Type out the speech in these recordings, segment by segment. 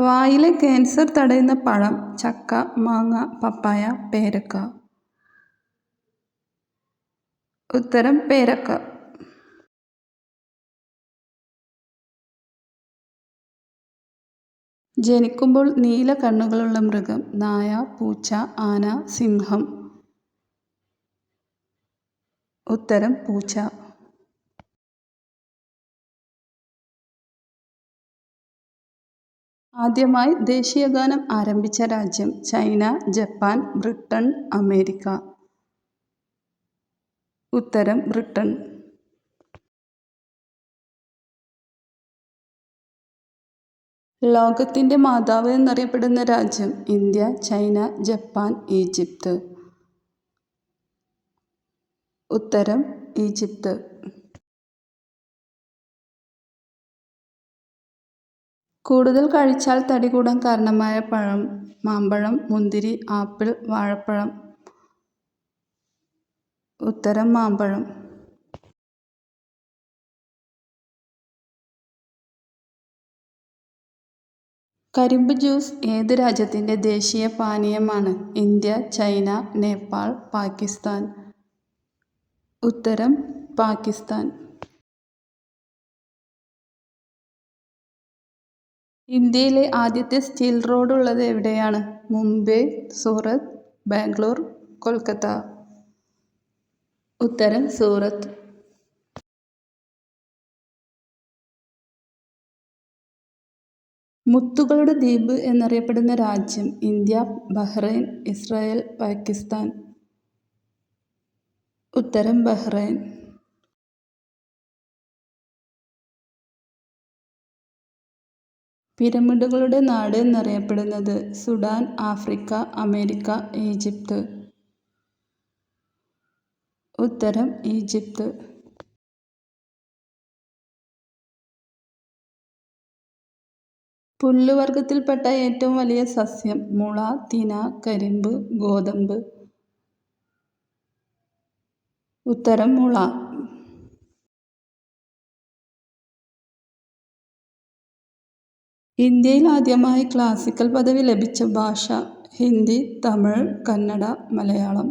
വായിലെ ക്യാൻസർ തടയുന്ന പഴം ചക്ക മാങ്ങ പപ്പായ പേരക്ക. ഉത്തരം പേരക്ക. ജനിക്കുമ്പോൾ നീല കണ്ണുകളുള്ള മൃഗം നായ പൂച്ച ആന സിംഹം. ഉത്തരം പൂച്ച. ആദ്യമായി ദേശീയഗാനം ആരംഭിച്ച രാജ്യം ചൈന ജപ്പാൻ ബ്രിട്ടൻ അമേരിക്ക. ഉത്തരം ബ്രിട്ടൻ. ലോകത്തിന്റെ മാതാവ് എന്നറിയപ്പെടുന്ന രാജ്യം ഇന്ത്യ ചൈന ജപ്പാൻ ഈജിപ്ത്. ഉത്തരം ഈജിപ്ത്. കൂടുതൽ കഴിച്ചാൽ തടി കൂടാൻ കാരണമായ പഴം മാമ്പഴം മുന്തിരി ആപ്പിൾ വാഴപ്പഴം. ഉത്തരം മാമ്പഴം. കരിമ്പ് ജ്യൂസ് ഏത് രാജ്യത്തിന്റെ ദേശീയ പാനീയമാണ്? India China Nepal Pakistan. ഉത്തരം പാകിസ്ഥാൻ. ഇന്ത്യയിലെ ആദ്യത്തെ സ്റ്റീൽ റോഡ് ഉള്ളത് എവിടെയാണ്? മുംബൈ സൂറത്ത് ബാംഗ്ലൂർ കൊൽക്കത്ത. ഉത്തരം സൂറത്ത്. മുത്തുകളുടെ ദ്വീപ് എന്നറിയപ്പെടുന്ന രാജ്യം ഇന്ത്യ ബഹ്റൈൻ ഇസ്രായേൽ പാകിസ്ഥാൻ. ഉത്തരം ബഹ്റൈൻ. പിരമിഡുകളുടെ നാട് എന്നറിയപ്പെടുന്നത് സുഡാൻ ആഫ്രിക്ക അമേരിക്ക ഈജിപ്ത്. ഉത്തരം ഈജിപ്ത്. പുല്ലുവർഗത്തിൽപ്പെട്ട ഏറ്റവും വലിയ സസ്യം മുള തിന കരിമ്പ് ഗോതമ്പ്. ഉത്തരം മുള. ഇന്ത്യയിൽ ആദ്യമായി ക്ലാസിക്കൽ പദവി ലഭിച്ച ഭാഷ ഹിന്ദി തമിഴ് കന്നഡ മലയാളം.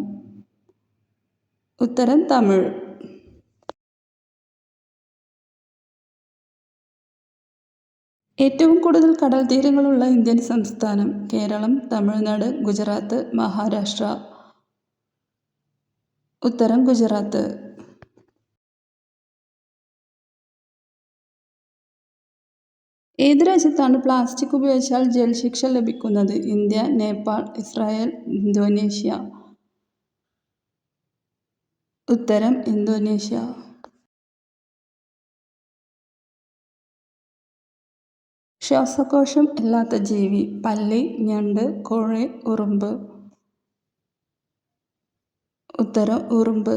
ഉത്തരം തമിഴ്. ഏറ്റവും കൂടുതൽ കടൽ തീരങ്ങളുള്ള ഇന്ത്യൻ സംസ്ഥാനം കേരളം തമിഴ്നാട് ഗുജറാത്ത് മഹാരാഷ്ട്ര. ഉത്തരം ഗുജറാത്ത്. ഏത് രാജ്യത്താണ് പ്ലാസ്റ്റിക് ഉപയോഗിച്ചാൽ ജയിൽ ശിക്ഷ ലഭിക്കുന്നത്? India Nepal Israel Indonesia. ഉത്തരം ഇന്തോനേഷ്യ. ശ്വാസകോശം ഇല്ലാത്ത ജീവി. പല്ലി ഞണ്ട് കോഴി ഉറുമ്പ്. ഉത്തരം ഉറുമ്പ്.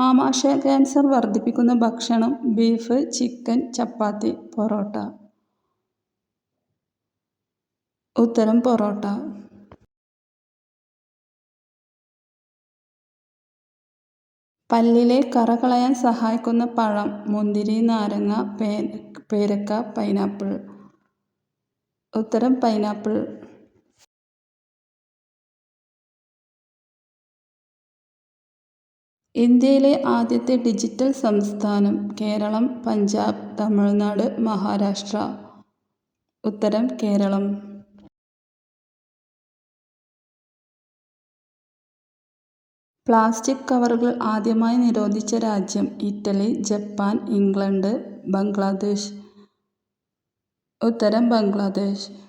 ആമാശയ ക്യാൻസർ വർദ്ധിപ്പിക്കുന്ന ഭക്ഷണം ബീഫ് ചിക്കൻ ചപ്പാത്തി പൊറോട്ട. ഉത്തരം പൊറോട്ട. പല്ലിലെ കറ കളയാൻ സഹായിക്കുന്ന പഴം മുന്തിരി നാരങ്ങ പേരക്ക പൈനാപ്പിൾ. ഉത്തരം പൈനാപ്പിൾ. ഇന്ത്യയിലെ ആദ്യത്തെ ഡിജിറ്റൽ സംസ്ഥാനം കേരളം പഞ്ചാബ് തമിഴ്നാട് മഹാരാഷ്ട്ര. ഉത്തരം കേരളം. പ്ലാസ്റ്റിക് കവറുകൾ ആദ്യമായി നിരോധിച്ച രാജ്യം ഇറ്റലി ജപ്പാൻ ഇംഗ്ലണ്ട് ബംഗ്ലാദേശ്. ഉത്തരം ബംഗ്ലാദേശ്.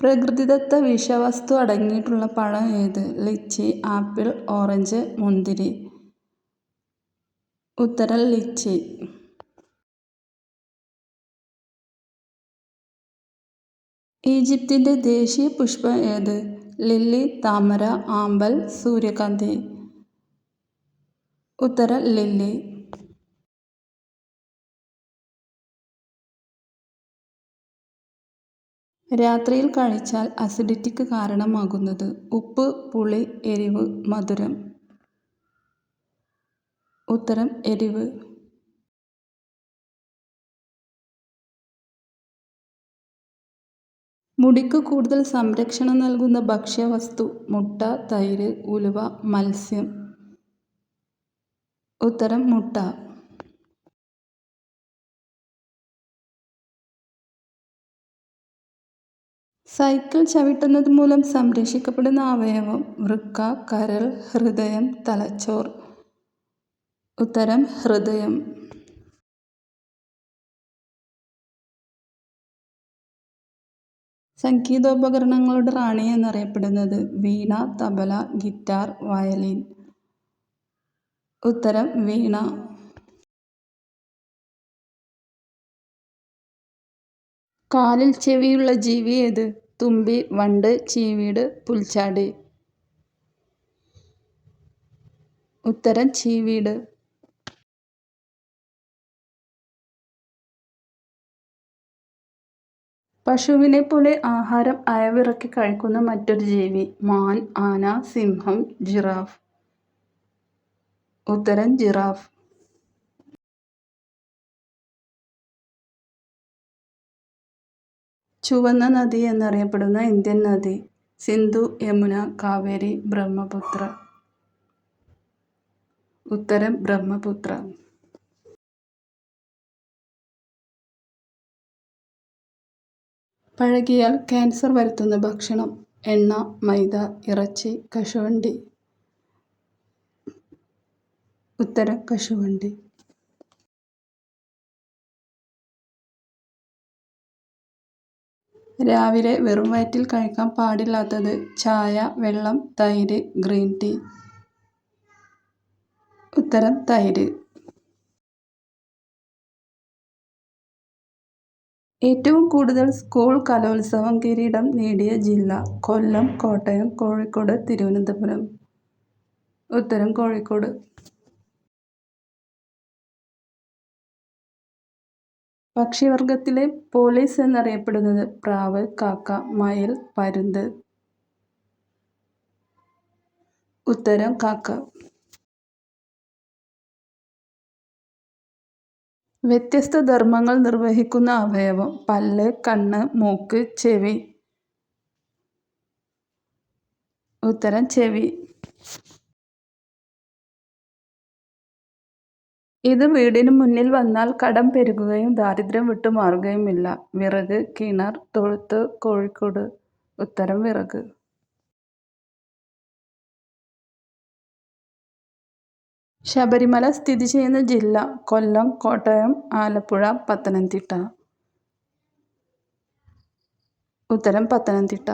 പ്രകൃതിദത്ത വിഷവസ്തു അടങ്ങിയിട്ടുള്ള പഴം ഏത്? ലിച്ചി ആപ്പിൾ ഓറഞ്ച് മുന്തിരി. ഉത്തരം ലിച്ചി. ഈജിപ്തിന്റെ ദേശീയ പുഷ്പം ഏത്? ലില്ലി താമര ആമ്പൽ സൂര്യകാന്തി. ഉത്തരം ലില്ലി. രാത്രിയിൽ കഴിച്ചാൽ അസിഡിറ്റിക്ക് കാരണമാകുന്നത് ഉപ്പ് പുളി എരിവ് മധുരം. ഉത്തരം എരിവ്. മുടിക്ക് കൂടുതൽ സംരക്ഷണം നൽകുന്ന ഭക്ഷ്യവസ്തു മുട്ട തൈര് ഉലുവ മത്സ്യം. ഉത്തരം മുട്ട. സൈക്കിൾ ചവിട്ടുന്നത് മൂലം സംരക്ഷിക്കപ്പെടുന്ന അവയവം വൃക്ക കരൾ ഹൃദയം തലച്ചോർ. ഉത്തരം ഹൃദയം. സംഗീതോപകരണങ്ങളുടെ റാണി എന്നറിയപ്പെടുന്നത് വീണ തബല ഗിറ്റാർ വയലിൻ. ഉത്തരം വീണ. കാലിൽ ചെവിയുള്ള ജീവി ഏത്? തുമ്പി വണ്ട് ചീവീട് പുൽച്ചാടി. ഉത്തരം ചീവീട്. പശുവിനെ പോലെ ആഹാരം അയവിറക്കി കഴിക്കുന്ന മറ്റൊരു ജീവി മാൻ ആന സിംഹം ജിറാഫ്. ഉത്തരം ജിറാഫ്. ചുവന്ന നദി എന്നറിയപ്പെടുന്ന ഇന്ത്യൻ നദി സിന്ധു യമുന കാവേരി ബ്രഹ്മപുത്ര. ഉത്തരം ബ്രഹ്മപുത്ര. പഴകിയാൽ ക്യാൻസർ വരുത്തുന്ന ഭക്ഷണം എണ്ണ മൈദ ഇറച്ചി കശുവണ്ടി. ഉത്തരം കശുവണ്ടി. രാവിലെ വെറും വയറ്റിൽ കഴിക്കാൻ പാടില്ലാത്തത് ചായ വെള്ളം തൈര് ഗ്രീൻ ടീ. ഉത്തരം തൈര്. ഏറ്റവും കൂടുതൽ സ്കൂൾ കലോത്സവം കിരീടം നേടിയ ജില്ല കൊല്ലം കോട്ടയം കോഴിക്കോട് തിരുവനന്തപുരം. ഉത്തരം കോഴിക്കോട്. പക്ഷിവർഗത്തിലെ പോലീസ് എന്നറിയപ്പെടുന്നത് പ്രാവ് കാക്ക മയിൽ പരുന്ത്. ഉത്തരം കാക്ക. വ്യത്യസ്ത ധർമ്മങ്ങൾ നിർവഹിക്കുന്ന അവയവം. പല്ല് കണ്ണ് മൂക്ക് ചെവി. ഉത്തരം ചെവി. ഇത് വീടിന് മുന്നിൽ വന്നാൽ കടം പെരുകുകയും ദാരിദ്ര്യം വിട്ടുമാറുകയുമില്ല. വിറക് കിണർ തൊഴുത്ത് കോഴിക്കോട്. ഉത്തരം വിറക്. ശബരിമല സ്ഥിതി ചെയ്യുന്ന ജില്ല കൊല്ലം കോട്ടയം ആലപ്പുഴ പത്തനംതിട്ട. ഉത്തരം പത്തനംതിട്ട.